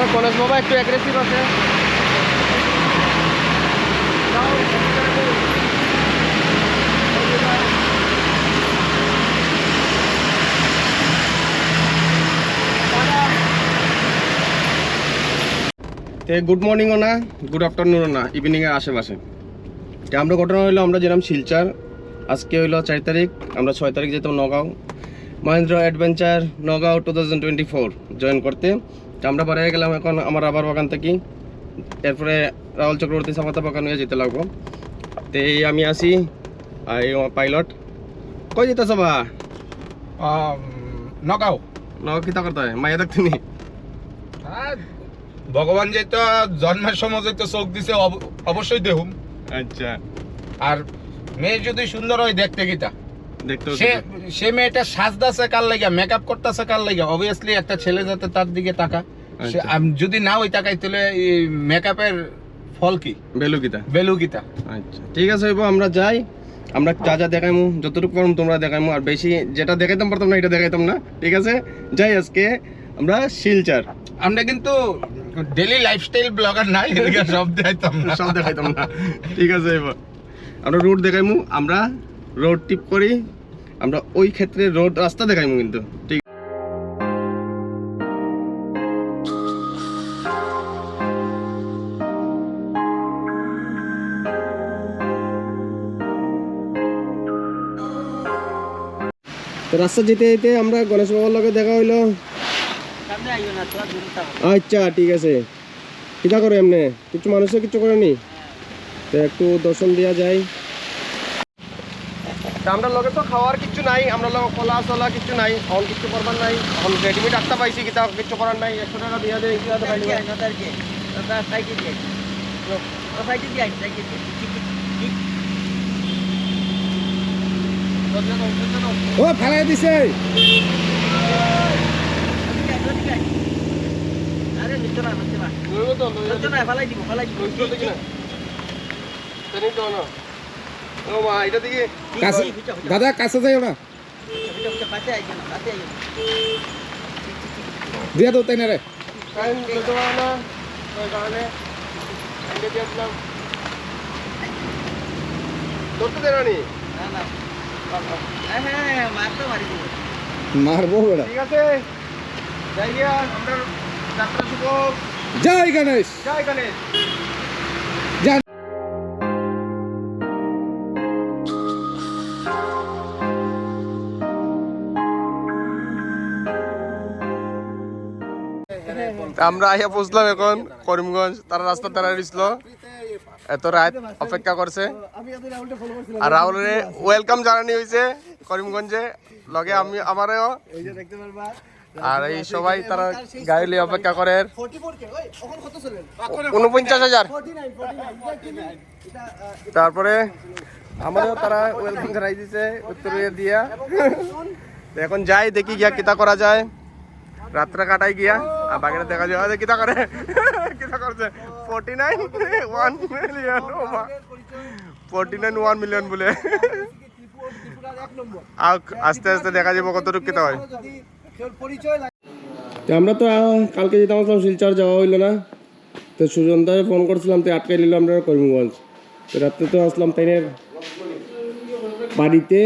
আমার কলেজ বাবা একটু অ্যাগ্রেসিভ আছে। তে গুড মর্নিংও না গুড আফটারনুনও না ইভিনিংয়ের আশেপাশে। আমরা ঘটনা হইল, আমরা যেরকম শিলচার। আজকে হইল চার তারিখ, আমরা ছয় তারিখ যেতাম Nagaon. Mahendra adventure, Nagaon two thousand twenty four join করতে। আমরা বাড়ি গেলাম এখন আমার আবার বাগান থেকে। এরপরে রাহুল চক্রবর্তী সাপাতা বাগান হয়ে যেতে লাগবো। তো এই আমি আসি আর এই আমার পাইলট। কই যেতেছ বা? নগাঁও। নগাঁও কিতা করতে হয় মাইয়া দেখতে নি ভগবান যেটা জন্মের সময় যেটা চোখ দিছে অব- অবশ্যই দেখুম আচ্ছা। আর মেয়ে যদি সুন্দর হয় দেখতে গীতা। সে মেয়েটা সাজদাছে কার লাগিয়া মেকআপ করতেছে কার লাগিয়া অবভিয়াসলি একটা ছেলে যাতে তার দিকে সে আচ্ছা। যদি না ওই তাকাই তাহলে মেকআপের ফল কি? বেলু কিতা ভ্যালু গীতা আচ্ছা ঠিক আছে আমরা যাই। আমরা যা যা দেখাইমু যতটুকু পারম তোমরা দেখাইমু আর বেশি যেটা দেখাইতাম পারতাম না এটা দেখাইতাম না ঠিক আছে? যাই আজকে আমরা শিলচার। আমরা কিন্তু ডেলি লাইফস্টাইল ব্লগার না এদিকে সব দেখাইতাম না। সব দেখাইতাম না। ঠিক আছে এবার আমরা রোড দেখাইমু আমরা রোড টিপ করি, আমরা ওই ক্ষেত্রে রোড রাস্তা দেখাইমু কিন্তু, ঠিক রাস্তা যেতে যেতে আমরা গণেশ বাবার লগে দেখা হইল। আচ্ছা ঠিক আছে। কিতা করে এমনি? কিছু মানুষের কিছু করেনি? তো একটু দর্শন দেওয়া যায়। আমরা লগে তো খাওয়ার কিছু নাই আমরা লগে কলা চলা কিছু নাই এখন কিছু করবার নাই এখন রেডিমেড একটা পাইছি কিতা কিছু করার নাই একশো টাকা দিয়া দেয় দিবা। ও ফেলাই দিছে তো কিনা? জানি তো না। ও মা, এটা দিকে দাদা কাছে যাই না। দিয়া তো তাই না রে দেয় না নি? মারবো ঠিক আছে। জয় গণেশ। জয় গণেশ। আমরা আইয়া পৌঁছলাম এখন করিমগঞ্জ, তারা রাস্তা তারা দিছিল এত রাত অপেক্ষা করছে। আর রাহুলের ওয়েলকাম জানানি হয়েছে করিমগঞ্জে। লগে আমি, আমারও। আর এই সবাই তারা গাড়ি লিয়ে অপেক্ষা করে। উনপঞ্চাশ হাজার। তারপরে আমারও তারা ওয়েলকাম জানাই দিছে, উত্তর দিয়া। এখন যাই, দেখি গিয়া কিতা করা যায়। রাত্রে কাটাই গিয়া, আর বাকিটা দেখা যায় কিতা করে? কিতা করছে? Forty nine one million forty nine one million বলে। আস্তে আস্তে দেখা যাব কতটুকু কিতা হয়। তো আমরা তো কালকে যেতাম আসলাম শিলচর যাওয়া হইল না। তো সুজনদারে ফোন করছিলাম, তো আটকাই নিল, আমরা করিমগঞ্জ। তো রাত্রে তো আসলাম তাইনের বাড়িতে।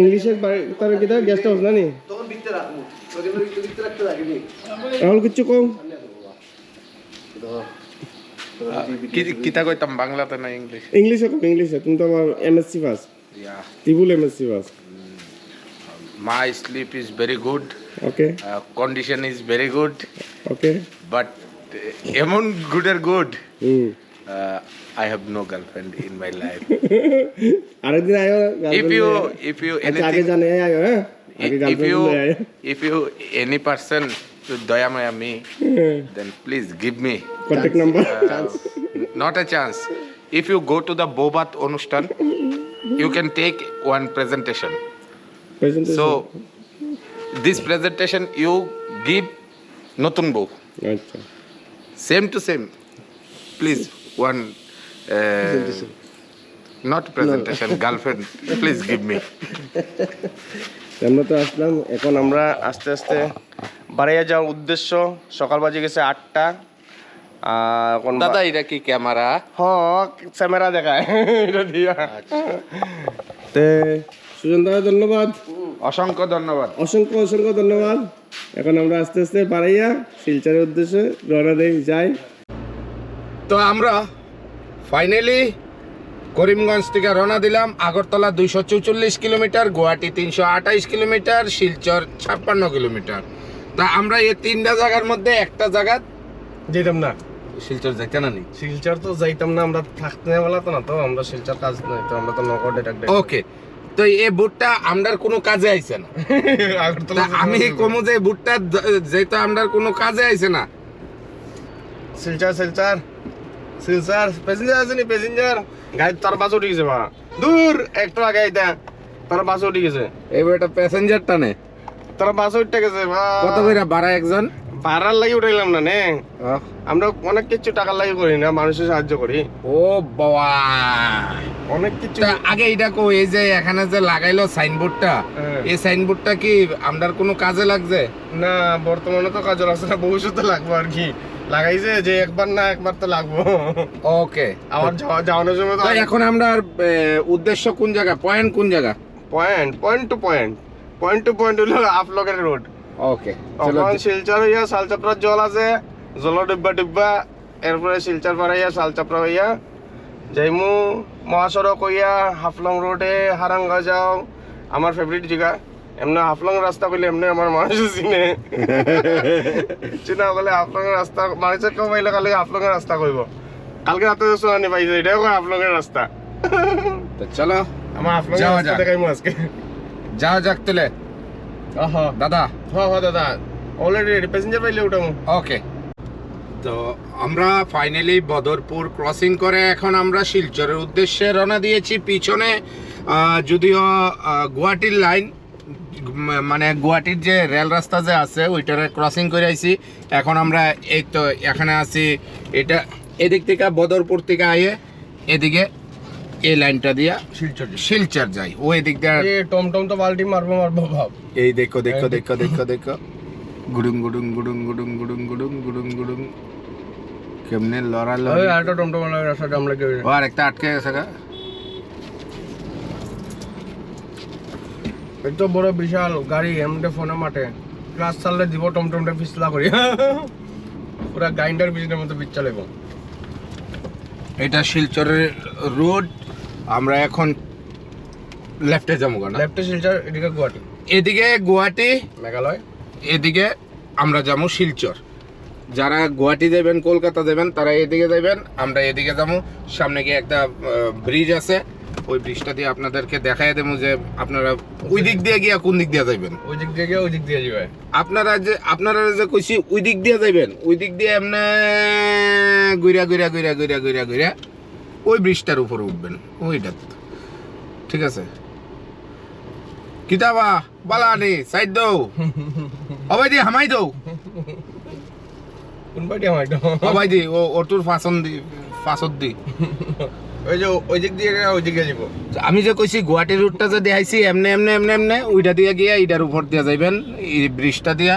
ইংলিশের বাড়ি তার গেস্ট হাউস না নি? রাহুল কিচ্ছু কম কিতা কইতাম বাংলাতে না ইংলিশ ইংলিশে কম ইংলিশে তুমি তো আমার MSc pass triple MSc pass my sleep is very good okay condition is very good okay but এমন গুডের good hmm I have no girlfriend in my life আরেকদিন আয়ো if you if you আচ্ছা আগে anything জানে আয়ো হ্যাঁ আগে if girlfriend you আয়ো if you any person to daya maya me then please give me contact number uh, not a chance if you go to the bobat অনুষ্ঠান you can take one presentation so this presentation you give নতুন বউ আচ্ছা same to same please one uh, not presentation girlfriend please give me আমরা তো আসলাম। এখন আমরা আস্তে আস্তে বাড়াইয়া যাওয়ার উদ্দেশ্য সকাল বাজে গেছে আটটা। এখন দাদা এটা কি ক্যামেরা? হ ক্যামেরা দেখায়। এটা দিয়া। তে সুজন দাদা ধন্যবাদ। অসংখ্য ধন্যবাদ। অসংখ্য অসংখ্য ধন্যবাদ। এখন আমরা আস্তে আস্তে বাড়াইয়া শিলচরের উদ্দেশ্যে রওনা দেই যাই। তো আমরা ফাইনালি করিমগঞ্জ থেকে রওনা দিলাম আগরতলা দুইশো চৌচল্লিশ কিলোমিটার গুয়াহাটি তিনশো আঠাইশ কিলোমিটার শিলচর ছাপ্পান্ন কিলোমিটার। তা আমরা এই তিনটা জায়গার মধ্যে একটা জায়গা যেতাম না। শিলচর যাইতে না নি? শিলচর তো যাইতাম না আমরা থাকতে বলা তো না তো আমরা শিলচর কাজ নাই তো আমরা তো নগদ ওকে তো এই বুটটা আমরার কোনো কাজে আইছে না। আমি কমু যে বুটটা যেহেতু আমরার কোনো কাজে আইছে না। শিলচর শিলচর। শিলচর প্যাসেঞ্জার আছে নি প্যাসেঞ্জার গাড়ি তার বাস উঠে গেছে বা দূর একটু আইতা তার বাস উঠে গেছে। এবার এটা প্যাসেঞ্জার টানে। তার বাস উঠে গেছে বা কত করে ভাড়া একজন? ভাড়ার লাগি উঠাইলাম না নে। আমরা অনেক কিছু টাকার লাগি করি না মানুষের সাহায্য করি। ও বাবা। অনেক কিছু আগে এটা কো এই যে এখানে যে লাগাইলো সাইনবোর্ডটা হ্যাঁ। এই সাইনবোর্ডটা কি আমরার কোনো কাজে লাগছে? না বর্তমানে তো কাজে লাগছে না ভবিষ্যতে লাগবো আর কি। লাগাইছে যে একবার না একবার তো লাগবো। ওকে আবার যাওয়া- যাওয়ানোর সময় তো এখন আমরা উদ্দেশ্য কোন জায়গা? পয়েন্ট কোন জায়গা? Point point two point point two point হলো আপলকের রোড ওকে তখন শিলচর হইয়া শালচাপড়ার জল আছে জল ডিব্বা ডিব্বা এরপরে শিলচর পাড়াইয়া শালচাপড়া হইয়া যাইমু মহাসড়ক হইয়া হাফলং রোডে হারাঙ্গা যাও আমার ফেভারিট জায়গা। এমনি হাফলং রাস্তা বলে এমনি আমার মানুষ চিনে। চিনা বলে হাফলং রাস্তা মানুষের কেউ পাইলে কালে হাফলং রাস্তা কইব। কালকে রাতে যে শোনানি পাইছে এটাও হাফলং রাস্তা। তো চলো আমার হাফলং রাস্তা। দেখাইমু আজকে। যাও যাক তেলে আহা দাদা। হ্যাঁ হ্যাঁ দাদা। অলরেডি প্যাসেঞ্জার পাইলে উঠামু। ওকে তো আমরা ফাইনালি বদরপুর ক্রসিং করে এখন আমরা শিলচরের উদ্দেশ্যে রওনা দিয়েছি। পিছনে যদিও গুয়াহাটির লাইন মানে গুয়াহাটির যে রেল রাস্তা যে আছে ওইটারে ক্রসিং করে আইছি। এখন আমরা এই তো এখানে আছি এটা এদিক থেকে বদরপুর থেকে আইয়ে এদিকে এই লাইনটা দিয়া শিলচর শিলচর যাই। ও এদিক দিয়ে টমটম তো বালতি মারবো মারবো ভাব। এই দেখো দেখো দেখো দেখো দেখো। গুডুং গুডুং গুডুং গুডুং গুডুং গুডুং গুডুং গুডুং। কেমনে লড়ালো ওই আরেকটা টমটম রাস্তাটা আমরা কেউ আর একটা আটকে গেছে গা। এত বড় বিশাল গাড়ি এমনি ফোনে মাঠে। ক্লাস চাললে দিব টমটমটা পিছলা করি। পুরা গাইন্ডার পিছনের মতো পিছ চালাইব এটা শিলচরের রোড আমরা এখন লেফটে যাব না লেফটে শিলচর এদিকে গুয়াহাটি। এদিকে গুয়াহাটি মেঘালয়। এদিকে আমরা যাব শিলচর। যারা গুয়াহাটি যাবেন কলকাতা যাবেন তারা এদিকে যাবেন আমরা এদিকে যাব। সামনে গিয়ে একটা ব্রিজ আছে। ওই ব্রিজটা দিয়ে আপনাদেরকে দেখাই দেবো যে আপনারা ওই দিক দিয়ে গিয়া কোন দিক দিয়ে যাবেন ওই দিক দিয়ে গিয়ে ওই দিক দিয়ে যাবে আপনারা যে আপনারা যে কইছি ওই দিক দিয়ে যাবেন ওই দিক দিয়ে এমনি গুইরা গুইরা গুইরা গুইরা গুইরা গুইরা ওই ব্রিজটার উপরে উঠবেন ওইটা। ঠিক আছে? কিতাবা বালানি সাইড দৌ অবাই দি হামাই দৌ কোন পার্টি আমার এটা অবাই দি ও ওটুর ফাঁসন দি ফাঁসত দি। ওই যে ওই দিক দিয়ে গিয়ে ওই দিকে যাব আমি যে কইছি গুয়াহাটি রুটটা যে দেখাইছি এমনি এমনি এমনি এমনি ওইটা দিয়ে গিয়া এইটার উপর দিয়ে যাইবেন এই ব্রিজটা দিয়া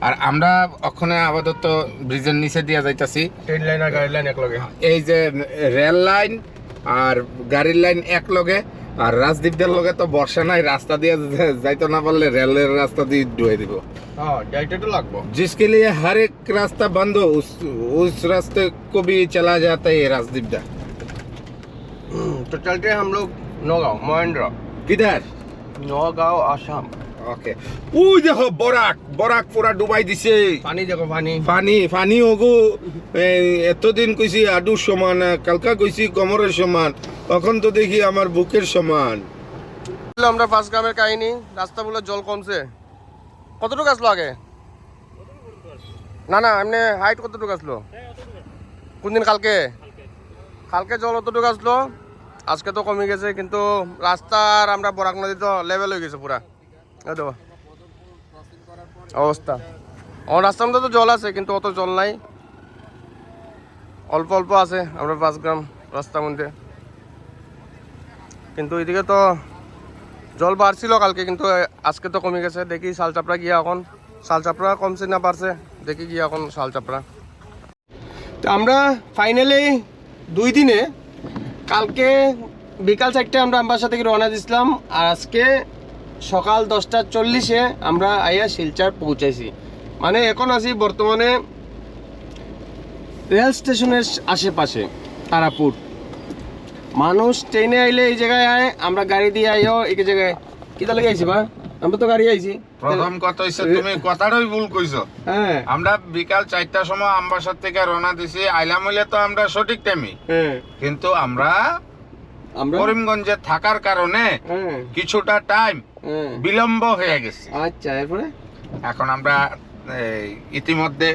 আর আমরা ওখানে আপাতত ব্রিজের নিচে দিয়া যাইতাছি ট্রেন লাইন আর গাড়ি লাইন একলগে এই যে রেল লাইন আর গাড়ির লাইন এক লগে আর রাজদীপদের লগে তো বর্ষা নাই রাস্তা দিয়ে যে- যাইতে না পারলে রেলের রাস্তা দিয়ে ডুয়ে দিব হ্যাঁ গাড়িটা তো লাগবো जिसके लिए हर एक रास्ता बंद हो उस उस रास्ते को भी चला जाता है ये राजदीप दा तो चलते हैं हम लोग नौगांव महेंद्र किधर नौगांव आसाम ওকে ওই দেখো বরাক বরাক পুরা ডুবাই দিছে পানি দেখো পানি পানি পানি ওগো এই, এতদিন কইছি আডুর সমান কালকা কইছি কমরের সমান এখন তো দেখি আমার বুকের সমান আমরা পাঁচ গ্রামের কাহিনী রাস্তা বলে জল কমছে কতটুকু আসলো আগে না না এমনি হাইট কতটুকু আসলো কোনদিন কালকে কালকে জল অতটুকু আসলো আজকে তো কমে গেছে, কিন্তু রাস্তার আমরা বরাক নদী তো লেভেল হয়ে গেছে পুরা। দেখো, অবস্থা। আমার রাস্তার মধ্যে তো জল আছে, কিন্তু অত জল নাই। অল্প অল্প আছে, আমরা পাঁচ গ্রাম রাস্তার মধ্যে। কিন্তু এদিকে তো জল বাড়ছিল কালকে, কিন্তু আজকে তো কমে গেছে। দেখি শালচাপড়া গিয়া এখন। শাল চাপড়া কমছে না পারছে দেখি কি এখন শাল চাপড়া। তো আমরা ফাইনালি দুই দিনে কালকে বিকাল চারটে আমরা আমবাসা থেকে রওনা দিয়েছিলাম। আর আজকে সকাল দশটা চল্লিশে আমরা আইয়া শিলচার পৌঁছাইছি। মানে এখন আছি বর্তমানে রেল স্টেশনের আশেপাশে, তারাপুর। মানুষ ট্রেনে আইলে এই জায়গায় আয়, আমরা গাড়ি দিয়ে আইও এই জায়গায়। কিতা লাগে আইছি বা? আমরা তো গাড়ি আইছি। প্রথম কথা হইছে তুমি কথাটাই ভুল কইছো। হ্যাঁ। আমরা বিকাল চারটার সময় আমবাসার থেকে রওনা দিছি আইলাম হইলে তো আমরা সঠিক টাইমে হ্যাঁ। কিন্তু আমরা আমরা করিমগঞ্জে থাকার কারণে হ্যাঁ। কিছুটা টাইম হ্যাঁ। বিলম্ব হয়ে গেছে। আচ্ছা এরপরে? এখন আমরা ইতিমধ্যে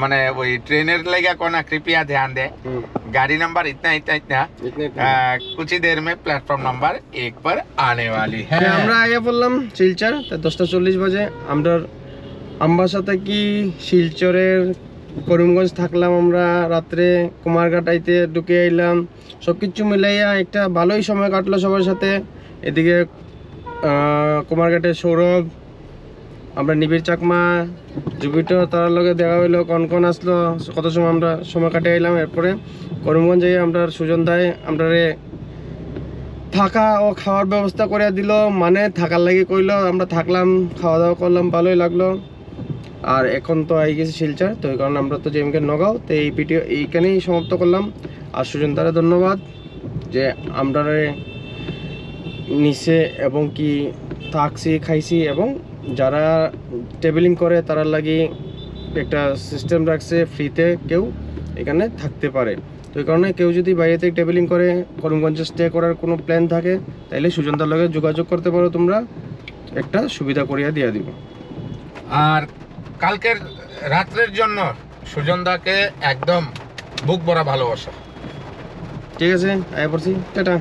মানে ওই ট্রেনের লেগে কোনা কৃপয়া ध्यान दे হুম गाड़ी नंबर इतना इतना इतना इतने इतने। आ, कुछ ही देर में प्लेटफॉर्म नंबर एक पर आने वाली है হ্যাঁ, আমরা আগে বললাম শিলচর তা দশটা চল্লিশ বাজে আমরা আমবাসা কি শিলচরের করিমগঞ্জ থাকলাম আমরা রাত্রে কুমারঘাট আইতে ঢুকে এলাম সব কিছু মিলাইয়া একটা ভালোই সময় কাটলো সবার সাথে এদিকে আহ, কুমারঘাটে সৌরভ আমরা নিবিড় চাকমা, জুপিটার তার লগে দেখা হইল, কন কন আসলো, কত সময় আমরা সময় কাটে এলাম এরপরে করিমগঞ্জে আমরা সুজন দায় আমরা থাকা ও খাওয়ার ব্যবস্থা করে দিল মানে থাকার লাগে কইলো, আমরা থাকলাম, খাওয়া দাওয়া করলাম, ভালোই লাগল। আর এখন তো আই গেছি শিলচর, তো এই কারণে আমরা তো জেমকে নগাও, তো এই ভিডিও এইখানেই সমাপ্ত করলাম। আর সুজন তারা ধন্যবাদ যে আমরা নিচে এবং কি থাকছি, খাইছি এবং যারা ট্রাভেলিং করে তারা লাগি একটা সিস্টেম রাখছে ফ্রিতে কেউ এখানে থাকতে পারে। তো এই কারণে কেউ যদি বাইরে থেকে ট্রাভেলিং করে করিমগঞ্জে স্টে করার কোনো প্ল্যান থাকে তাহলে সুজনতার লগে যোগাযোগ করতে পারো তোমরা। একটা সুবিধা করিয়া দিয়ে দিব। আর কালকের রাত্রের জন্য সুজনদাকে একদম বুক ভরা ভালোবাসা। ঠিক আছে আয় পড়ছি টাটা।